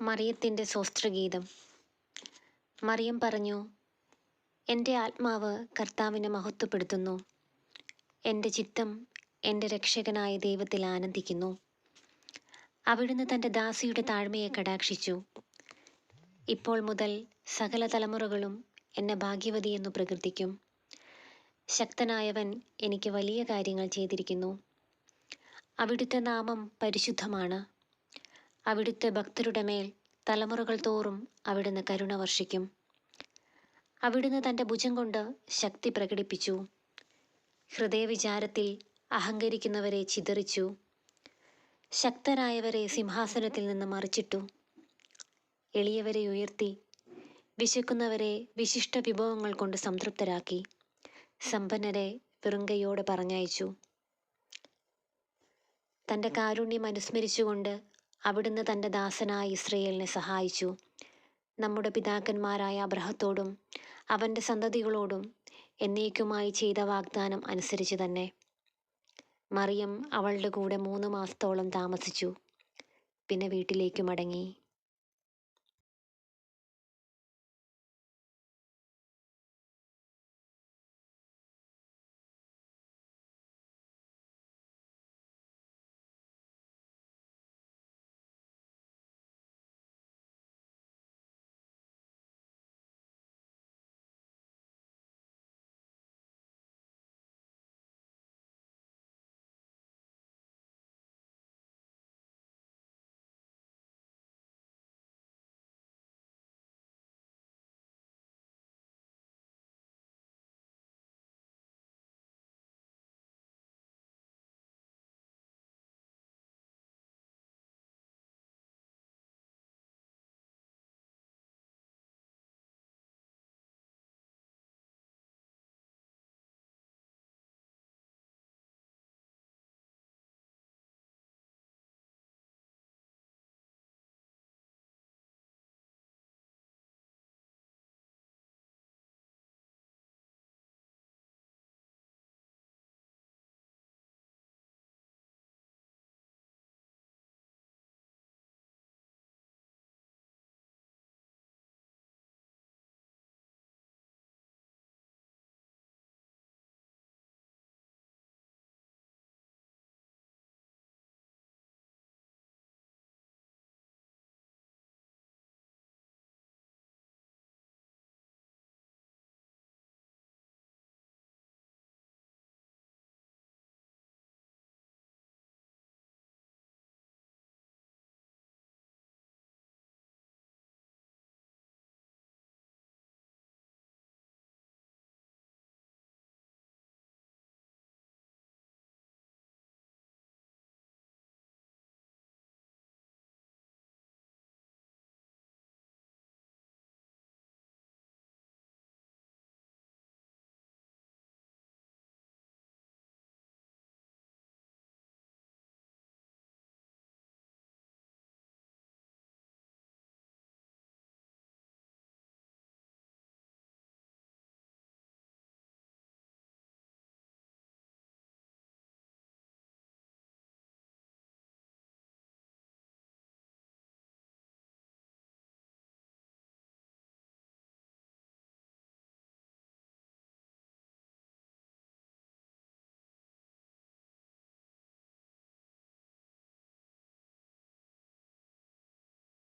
മറിയത്തിന്റെ സ്വസ്ത്രഗീതം മറിയം പറഞ്ഞു എന്റെ ആത്മാവ് കർത്താവിനെ മഹത്വപ്പെടുത്തുന്നു. എന്റെ ചിത്തം എന്റെ രക്ഷകനായ ദൈവത്തിൽ ആനന്ദിക്കുന്നു. അവിടുന്ന് തന്റെ ദാസിയുടെ താഴ്മയെ കടാക്ഷിച്ചു. ഇപ്പോൾ മുതൽ സകല തലമുറകളും എന്നെ ഭാഗ്യവതി എന്ന് പ്രകീർത്തിക്കും. ശക്തനായവൻ എനിക്ക് വലിയ കാര്യങ്ങൾ ചെയ്തിരിക്കുന്നു. അവിടുത്തെ നാമം പരിശുദ്ധമാണ്. അവിടുത്തെ ഭക്തരുടെ മേൽ തലമുറകൾ തോറും അവിടുന്ന് കരുണ വർഷിക്കും. അവിടുന്ന് തന്റെ ഭുജം കൊണ്ട് ശക്തി പ്രകടിപ്പിച്ചു. ഹൃദയവിചാരത്തിൽ അഹങ്കരിക്കുന്നവരെ ചിതറിച്ചു. ശക്തരായവരെ സിംഹാസനത്തിൽ നിന്ന് മറിച്ചിട്ടു. എളിയവരെ ഉയർത്തി വിശക്കുന്നവരെ വിശിഷ്ട വിഭവങ്ങൾ കൊണ്ട് സംതൃപ്തരാക്കി സമ്പന്നരെ വെറുങ്കയോടെ പറഞ്ഞയച്ചു. തന്റെ കാരുണ്യം അനുസ്മരിച്ചുകൊണ്ട് അവിടുന്ന് തന്റെ ദാസനായ ഇസ്രയേലിനെ സഹായിച്ചു. നമ്മുടെ പിതാക്കന്മാരായ അബ്രഹത്തോടും അവന്റെ സന്തതികളോടും എന്നേക്കുമായി ചെയ്ത വാഗ്ദാനം അനുസരിച്ച് തന്നെ. മറിയം അവളുടെ കൂടെ മൂന്ന് മാസത്തോളം താമസിച്ചു. പിന്നെ വീട്ടിലേക്ക് മടങ്ങി.